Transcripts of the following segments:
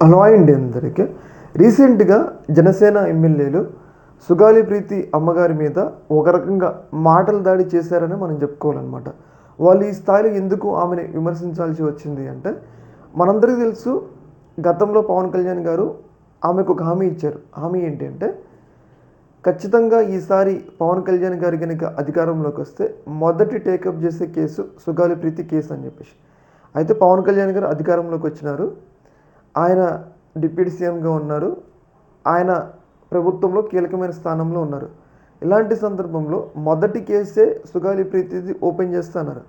Hello అండి అందరికీ. రీసెంట్గా జనసేన ఎమ్మెల్యేలు సుగాలి ప్రీతి అమ్మగారి మీద ఒక రకంగా మాటల దాడి చేశారని మనం చెప్పుకోవాలన్నమాట. వాళ్ళు ఈ స్థాయిలో ఎందుకు ఆమెని విమర్శించాల్సి వచ్చింది అంటే మనందరికీ తెలుసు గతంలో పవన్ కళ్యాణ్ గారు ఆమెకు ఒక హామీ ఇచ్చారు. హామీ ఏంటి అంటే ఖచ్చితంగా ఈసారి పవన్ కళ్యాణ్ గారి కనుక అధికారంలోకి వస్తే మొదటి టేకప్ చేసే కేసు సుగాలి ప్రీతి కేసు అని చెప్పేసి. అయితే పవన్ కళ్యాణ్ గారు అధికారంలోకి వచ్చినారు. ఆయన డిప్యూటీ సీఎంగా ఉన్నారు. ఆయన ప్రభుత్వంలో కీలకమైన స్థానంలో ఉన్నారు. ఇలాంటి సందర్భంలో మొదటి కేసే సుగాలి ప్రీతిది ఓపెన్ చేస్తున్నారు.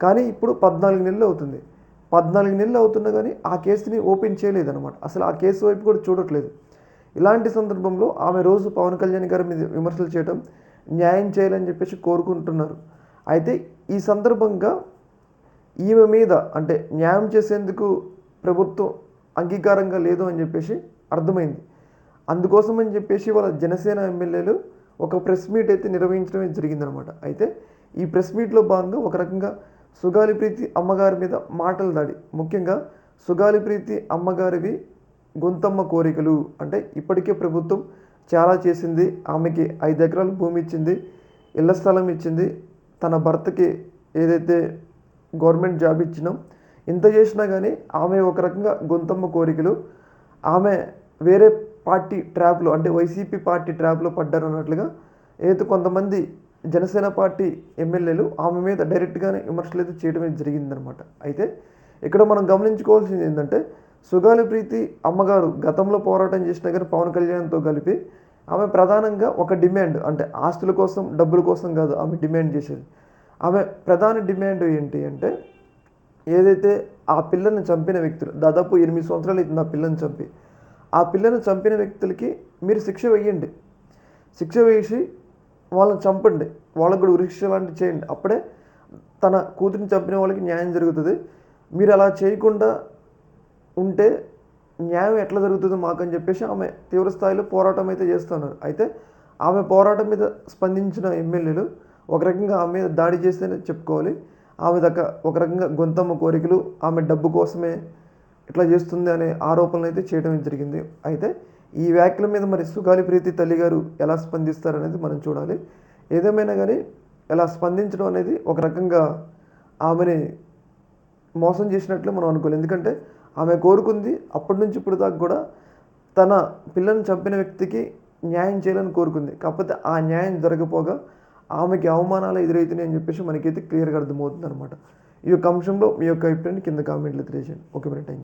కానీ ఇప్పుడు పద్నాలుగు నెలలు అవుతుంది. పద్నాలుగు నెలలు అవుతున్నా కానీ ఆ కేసుని ఓపెన్ చేయలేదన్నమాట. అసలు ఆ కేసు వైపు కూడా చూడట్లేదు. ఇలాంటి సందర్భంలో ఆమె రోజు పవన్ కళ్యాణ్ గారి మీద విమర్శలు చేయడం న్యాయం చేయాలని చెప్పేసి కోరుకుంటున్నారు. అయితే ఈ సందర్భంగా ఈమె మీద అంటే న్యాయం చేసేందుకు ప్రభుత్వం అంగీకారంగా లేదు అని చెప్పేసి అర్థమైంది. అందుకోసం అని చెప్పేసి వాళ్ళ జనసేన ఎమ్మెల్యేలు ఒక ప్రెస్ మీట్ అయితే నిర్వహించడమే జరిగిందనమాట. అయితే ఈ ప్రెస్ మీట్లో భాగంగా ఒక రకంగా సుగాలి ప్రీతి అమ్మగారి మీద మాటలు దాడి. ముఖ్యంగా సుగాలి ప్రీతి అమ్మగారివి గొంతమ్మ కోరికలు. అంటే ఇప్పటికే ప్రభుత్వం చాలా చేసింది. ఆమెకి ఐదు ఎకరాల భూమి ఇచ్చింది. ఇళ్ళ స్థలం ఇచ్చింది. తన భర్తకి ఏదైతే గవర్నమెంట్ జాబ్ ఇచ్చినాం ఇంత చేసినా కానీ ఆమె ఒక రకంగా గొంతమ్మ కోరికలు ఆమె వేరే పార్టీ ట్రాప్లో అంటే వైసీపీ పార్టీ ట్రాప్లో పడ్డారు అన్నట్లుగా ఏదైతే కొంతమంది జనసేన పార్టీ ఎమ్మెల్యేలు ఆమె మీద డైరెక్ట్గానే విమర్శలు అయితే చేయడం జరిగిందనమాట అయితే ఇక్కడ మనం గమనించుకోవాల్సింది ఏంటంటే సుగాలి ప్రీతి అమ్మగారు గతంలో పోరాటం చేసినా కానీ పవన్ కళ్యాణ్తో కలిపి ఆమె ప్రధానంగా ఒక డిమాండ్ అంటే ఆస్తుల కోసం డబ్బుల కోసం కాదు ఆమె డిమాండ్ చేసేది. ఆమె ప్రధాన డిమాండ్ ఏంటి అంటే ఏదైతే ఆ పిల్లని చంపిన వ్యక్తులు దాదాపు ఎనిమిది సంవత్సరాలు అవుతుంది ఆ పిల్లని చంపి. ఆ పిల్లని చంపిన వ్యక్తులకి మీరు శిక్ష వేయండి. శిక్ష వేసి వాళ్ళని చంపండి. వాళ్ళకు కూడా ఉరిశిక్ష లాంటివి చేయండి. అప్పుడే తన కూతురిని చంపిన వాళ్ళకి న్యాయం జరుగుతుంది. మీరు అలా చేయకుండా ఉంటే న్యాయం ఎట్లా జరుగుతుందో మాకని చెప్పేసి ఆమె తీవ్రస్థాయిలో పోరాటం అయితే చేస్తున్నారు. అయితే ఆమె పోరాటం మీద స్పందించిన ఎమ్మెల్యేలు ఒక రకంగా ఆమె మీద దాడి చేస్తేనే చెప్పుకోవాలి. ఆమె దగ్గర ఒక రకంగా గొంతమ్మ కోరికలు ఆమె డబ్బు కోసమే ఇట్లా చేస్తుంది అనే ఆరోపణలు అయితే చేయడం జరిగింది. అయితే ఈ వ్యాఖ్యల మీద మరి సుగాలి ప్రీతి తల్లి గారు ఎలా స్పందిస్తారనేది మనం చూడాలి. ఏదేమైనా కానీ ఎలా స్పందించడం అనేది ఒక రకంగా ఆమెని మోసం చేసినట్లు మనం అనుకోవాలి. ఎందుకంటే ఆమె కోరుకుంది అప్పటి నుంచి ఇప్పుడు దాకా కూడా తన పిల్లను చంపిన వ్యక్తికి న్యాయం చేయాలని కోరుకుంది. కాకపోతే ఆ న్యాయం జరగపోగా ఆమెకి అవమానాలు ఎదురవుతున్నాయి అని చెప్పేసి మనకైతే క్లియర్గా అర్థమవుతుంది అనమాట ఈ యొక్క అంశంలో మీ యొక్క అభిప్రాయాన్ని కింద కామెంట్లు తెలియజేయండి. ఓకే మరి థ్యాంక్